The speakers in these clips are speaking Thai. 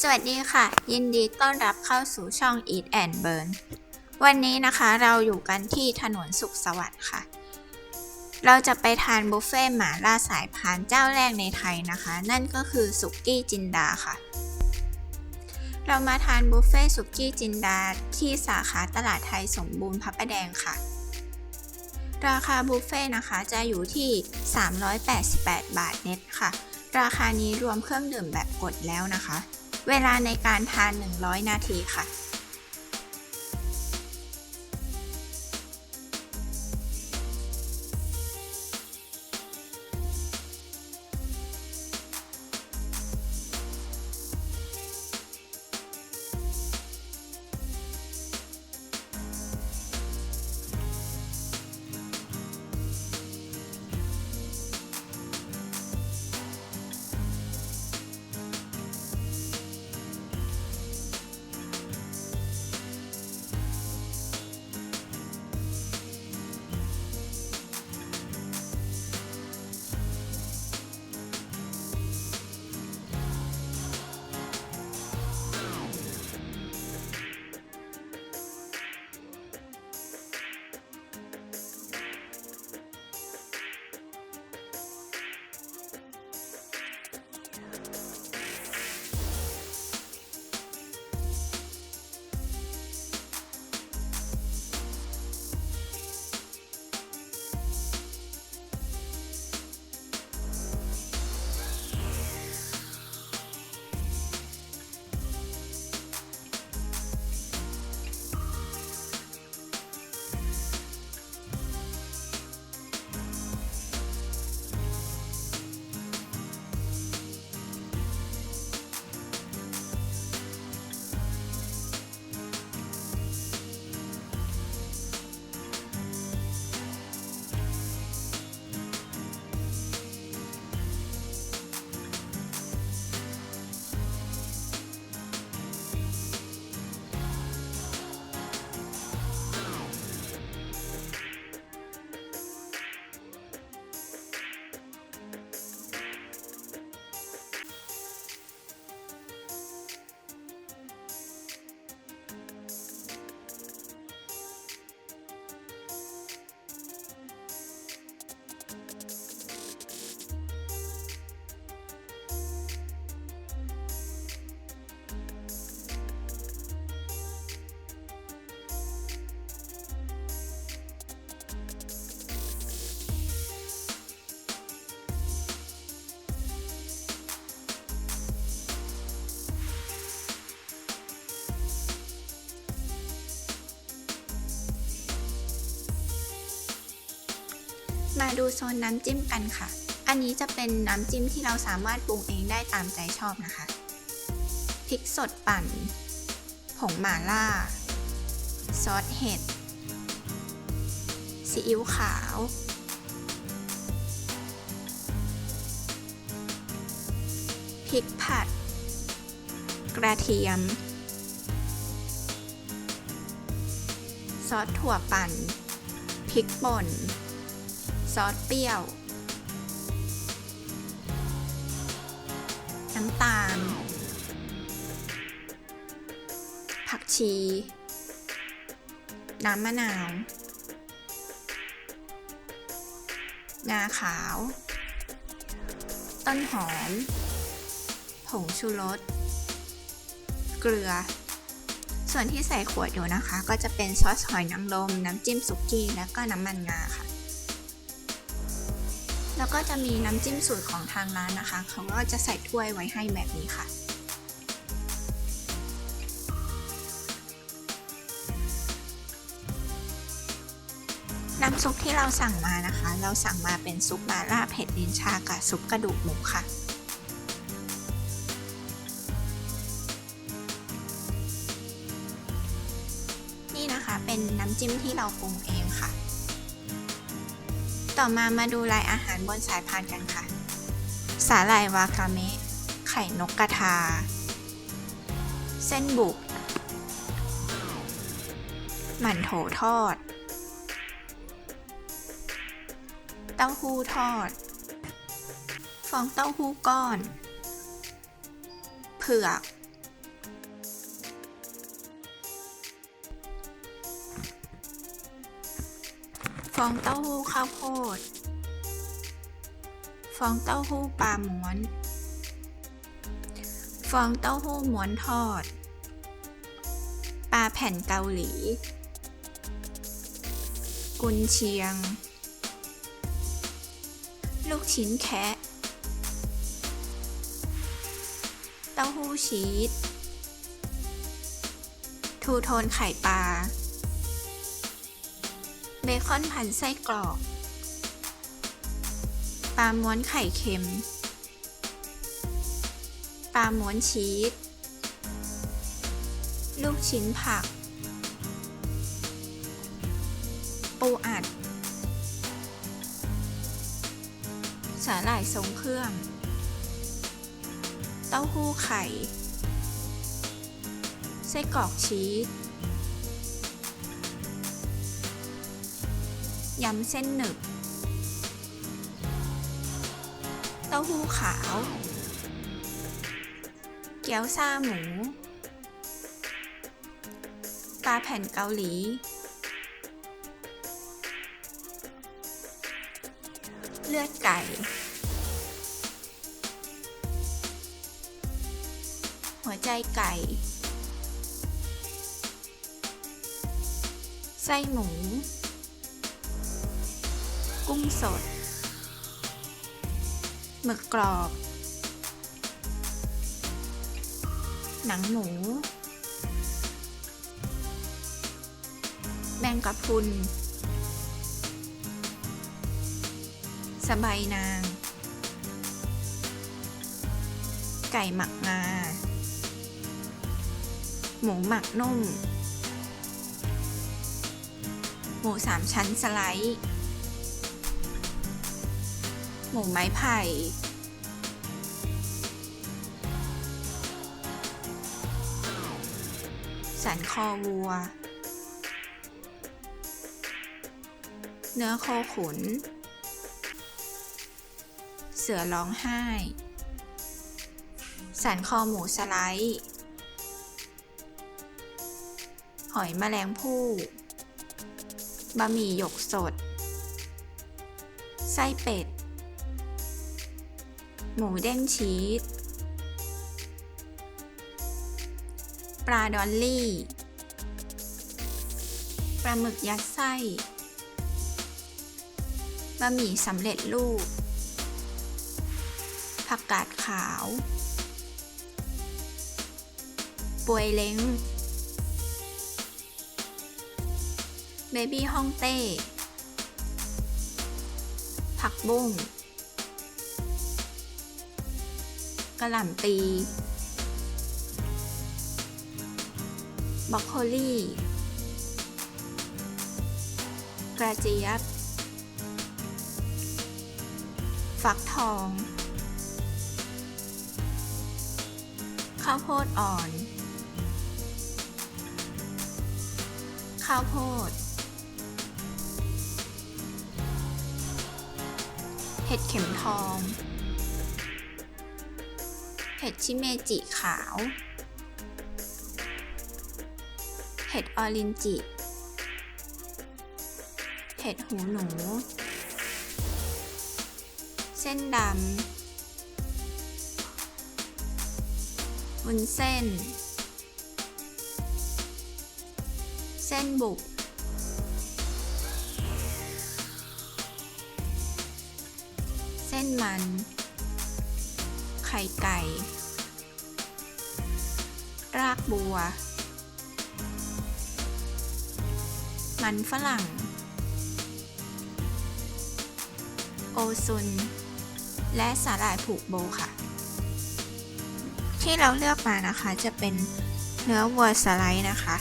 สวัสดีค่ะ ยินดีต้อนรับเข้าสู่ช่อง Eat and Burn วันนี้นะคะเราอยู่กันที่ถนนสุขสวัสดิ์ค่ะ เราจะไปทานบุฟเฟ่หม่าล่าสายพานเจ้าแรกในไทยนะคะ นั่นก็คือสุกี้จินดาค่ะ เรามาทานบุฟเฟ่สุกี้จินดาที่สาขาตลาดไทยสมบูรณ์พระประแดงค่ะ ราคาบุฟเฟ่นะคะจะอยู่ที่ 388 บาทเน็ตค่ะ ราคานี้รวมเครื่องดื่มแบบกดแล้วนะคะ เวลาในการทาน 100 นาทีค่ะ มาดูโซนน้ำจิ้มกันค่ะ อันนี้จะเป็นน้ำจิ้มที่เราสามารถปรุงเองได้ตามใจชอบนะคะ พริกสดปั่น ผงหม่าล่า ซอสเห็ด ซีอิ๊วขาว พริกผัด กระเทียม ซอสถั่วปั่น พริกป่น ซอสเปรี้ยว น้ำตาล ผักชี น้ำมะนาว งาขาว ต้นหอม ผงชูรส เกลือ ส่วนที่ใส่ขวดอยู่นะคะ ก็จะเป็นซอสหอยนางรมน้ำจิ้มสุกี้ แล้วก็น้ำมันงาค่ะ แล้วก็จะมีน้ำจิ้มสูตรของทางร้านนะคะ เขาก็จะใส่ถ้วยไว้ให้แบบนี้ค่ะ น้ำซุปที่เราสั่งมานะคะ เราสั่งมาเป็นซุปมาล่าเผ็ดลิ้นชากับซุปกระดูกหมูค่ะนี่นะคะเป็นน้ำจิ้มที่เราปรุงเองค่ะ ต่อมามาดูรายอาหารบนสายพานกันค่ะ สาหร่ายวากาเมะ ไข่นกกระทา เส้นบุก หมั่นโถทอด เต้าหู้ทอด ฟองเต้าหู้ก้อน เผือก ฟองเต้าหู้ข้าวโพด ฟองเต้าหู้ปลาหมวน ฟองเต้าหู้หมวนทอด ปลาแผ่นเกาหลี กุนเชียง ลูกชิ้นแคะเต้าหู้ชีสทูโทนไข่ปลา เบคอนพันไส้กรอกปลาม้วนไข่เค็ม ปลาม้วนชีส ลูกชิ้นผัก ปูอัด สาหร่ายทรงเครื่อง เต้าหู้ไข่ ไส้กรอกชีส ยำเส้นหนึบ เต้าหู้ขาว เกี๊ยวซาหมู ปลาแผ่นเกาหลี เลือดไก่ หัวใจไก่ไส้หมู กุ้งสด หมึกกรอบ หนังหมู แมงกะพรุน สบายนาง ไก่หมักงา หมูหมักนุ่มหมูสามชั้นสไลด์ หมูไม้ไผ่ สันคอวัว เนื้อโคขุน เสือร้องไห้ สันคอหมูสไลด์หอยแมลงภู่บะหมี่หยกสด ไส้เป็ด หมูเด้งชีส ปลาดอลลี่ ปลาหมึกยัดไส้ บะหมี่สำเร็จรูป ผักกาดขาวปวยเล้ง เบบี้ฮ่องเต้ ผักบุ้ง ระหล่ำปีบรอกโคลีกระเจี๊ยบ ฟักทอง ข้าวโพดอ่อน ข้าวโพด เห็ดเข็มทอง ห็ดชิเมจิขาว เห็ดออรินจิ เห็ดหูหนู เส้นดำวุ้นเส้น เส้นบุกเส้นมัน ข่ไก่ รากบัว มันฝรั่ง โอซุน และสาหร่ายผูกโบค่ะ ที่เราเลือกมานะคะจะเป็นเนื้อวัวสไลด์นะคะ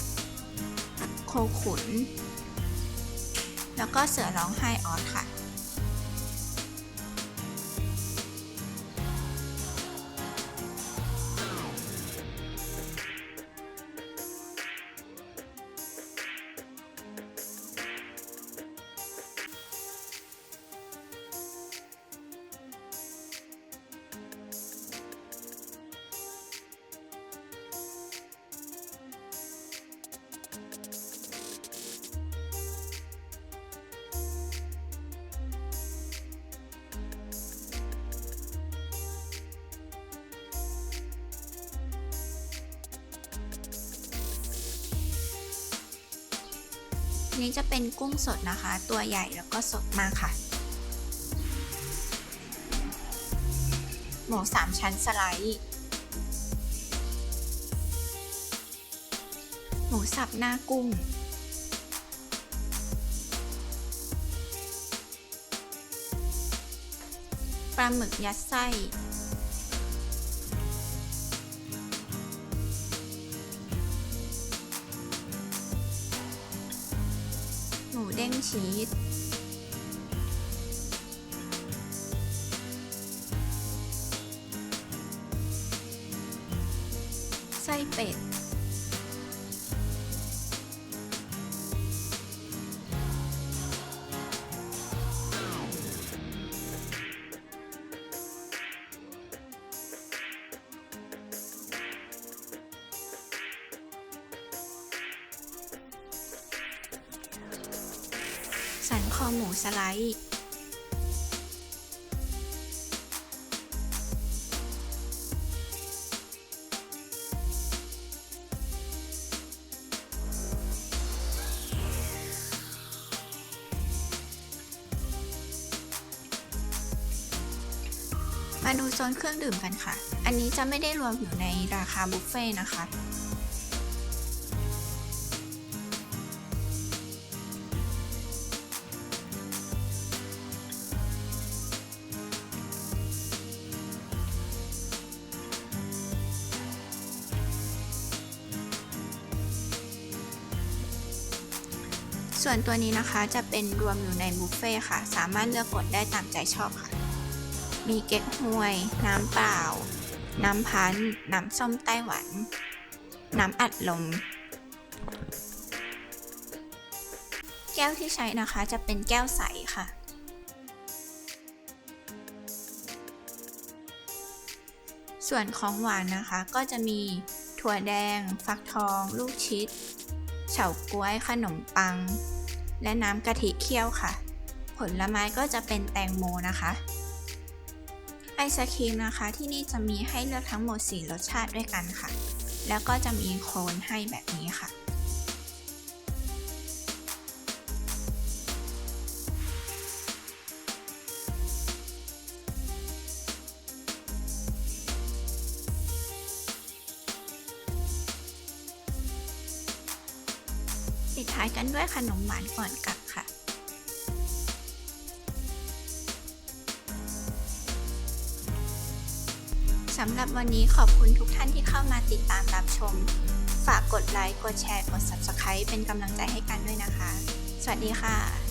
โคขุน แล้วก็เสือร้องไห้ออสค่ะ นี้จะเป็นกุ้งสดนะคะ ตัวใหญ่แล้วก็สดมากค่ะ หมูสามชั้นสไลด์หมูสับหน้ากุ้ง ปลาหมึกยัดไส้ ชีสไส้เป็ด สันคอหมูสไลด์มาดูโซนเครื่องดื่มกันค่ะ อันนี้จะไม่ได้รวมอยู่ในราคาบุฟเฟ่ต์นะคะ ตัวนี้นะคะจะเป็นรวมอยู่ในบุฟเฟ่ค่ะ สามารถเลือกกดได้ตามใจชอบค่ะ มีเก๊กฮวย น้ำเปล่า น้ำพัน น้ำส้มไต้หวัน น้ำอัดลม แก้วที่ใช้นะคะจะเป็นแก้วใสค่ะ ส่วนของหวานนะคะก็จะมีถั่วแดง ฟักทอง ลูกชิดเฉาก๊วยขนมปัง และน้ำกะทิเคี่ยวค่ะ ผลไม้ก็จะเป็นแตงโมนะคะไอศครีมนะคะที่นี่จะมีให้เลือกทั้งหมด 4 รสชาติด้วยกันค่ะ แล้วก็จะมีโคนให้แบบนี้ค่ะ ท้ายกันด้วยขนมหวานก่อนกลับค่ะสำหรับวันนี้ขอบคุณทุกท่านที่เข้ามาติดตามรับชม ฝากกดไลค์ กดแชร์ กด Subscribe เป็นกำลังใจให้กันด้วยนะคะ สวัสดีค่ะ